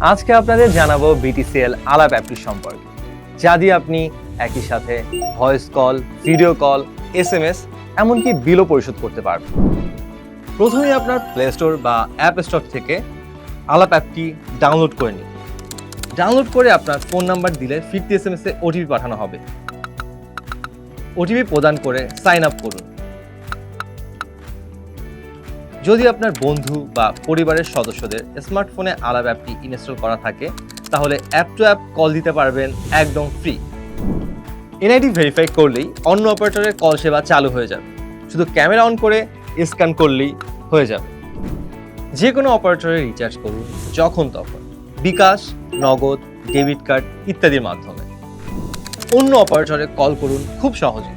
আজকে আপনাদের জানাব বিটিসিএল আলাপ অ্যাপটি সম্পর্কে। যা দিয়ে আপনি একই সাথে voice call video call S M S এমনকি বিলও পরিশোধ করতে পারবেন। প্রথমেই আপনার প্লে স্টোর বা অ্যাপ স্টোর থেকে আলাপ অ্যাপটি ডাউনলোড করে নিন। ডাউনলোড করে আপনার ফোন নাম্বার দিলে ফিরতি এস এম এস এ ওটিপি পাঠানো হবে। ওটিপি প্রদান করে সাইন আপ করুন। যদি আপনার বন্ধু বা পরিবারের সদস্যদের স্মার্টফোনে আলাপ অ্যাপটি ইনস্টল করা থাকে, তাহলে অ্যাপ টু অ্যাপ কল দিতে পারবেন একদম ফ্রি এনআইডি ভেরিফাই করলেই অন্য অপারেটরের কল সেবা চালু হয়ে যাবে। শুধু ক্যামেরা অন করে স্ক্যান করলেই হয়ে যাবে। যে কোনো অপারেটরে রিচার্জ করুন যখন তখন। বিকাশ, নগদ ডেবিট কার্ড ইত্যাদির মাধ্যমে। অন্য অপারেটরে কল করুন খুব সহজে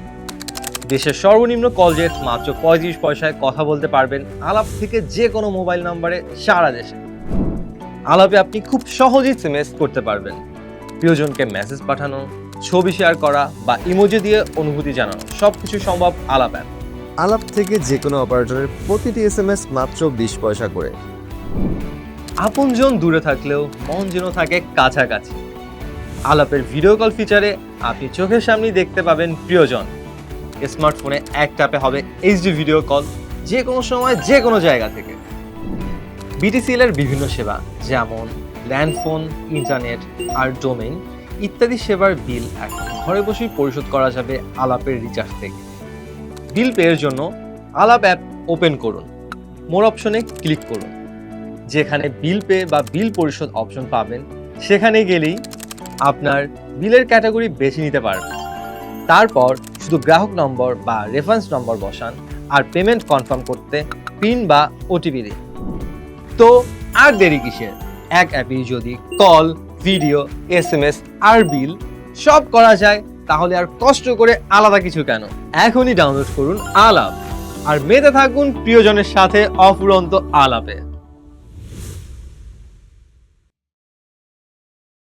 দেশের সর্বনিম্ন কল রেট মাত্র পঁয়ত্রিশ পয়সায় কথা বলতে পারবেন আলাপ থেকে যে কোনো মোবাইল নম্বরে সারা দেশে। আলাপে আপনি খুব সহজেই এসএমএস করতে পারবেন। প্রিয়জনকে মেসেজ পাঠানো ছবি শেয়ার করা বা ইমোজি দিয়ে অনুভূতি জানানো সব কিছু সম্ভব আলাপ অ্যাপ আলাপ থেকে যে কোনো অপারেটরের প্রতিটি এস এম এস মাত্র বিশ পয়সা করে। আপনজন দূরে থাকলেও মন যেন থাকে কাছাকাছি। আলাপের ভিডিও কল ফিচারে আপনি চোখের সামনেই দেখতে পাবেন প্রিয়জন। স্মার্টফোনে এক ট্যাপে হবে এইচডি ভিডিও কল যে কোনো সময় যে কোনো জায়গা থেকে। বিটিসিএল এর বিভিন্ন সেবা, যেমন ল্যান্ডফোন, ইন্টারনেট আর ডোমেইন, ইত্যাদি সেবার বিল এখন ঘরে বসেই পরিশোধ করা যাবে আলাপের রিচার্জ থেকে। বিল পেয়ের জন্য আলাপ অ্যাপ ওপেন করুন। মোর অপশনে ক্লিক করুন। যেখানে বিল পে বা বিল পরিশোধ অপশন পাবেন, সেখানে গেলেই আপনার বিলের ক্যাটাগরি বেছে নিতে পারবেন। তারপর শুধু গ্রাহক নম্বর বা রেফারেন্স নম্বর বসান আর পেমেন্ট কনফার্ম করতে পিন বা ওটিপি দিন। তো আর দেরি কিসের? এক অ্যাপেই যদি call video S M S আর বিল সব করা যায়, তাহলে আর কষ্ট করে আলাদা কিছু কেন? এখনই ডাউনলোড করুন আলাপ। আর মেতে থাকুন প্রিয়জনের সাথে অফুরন্ত আলাপে।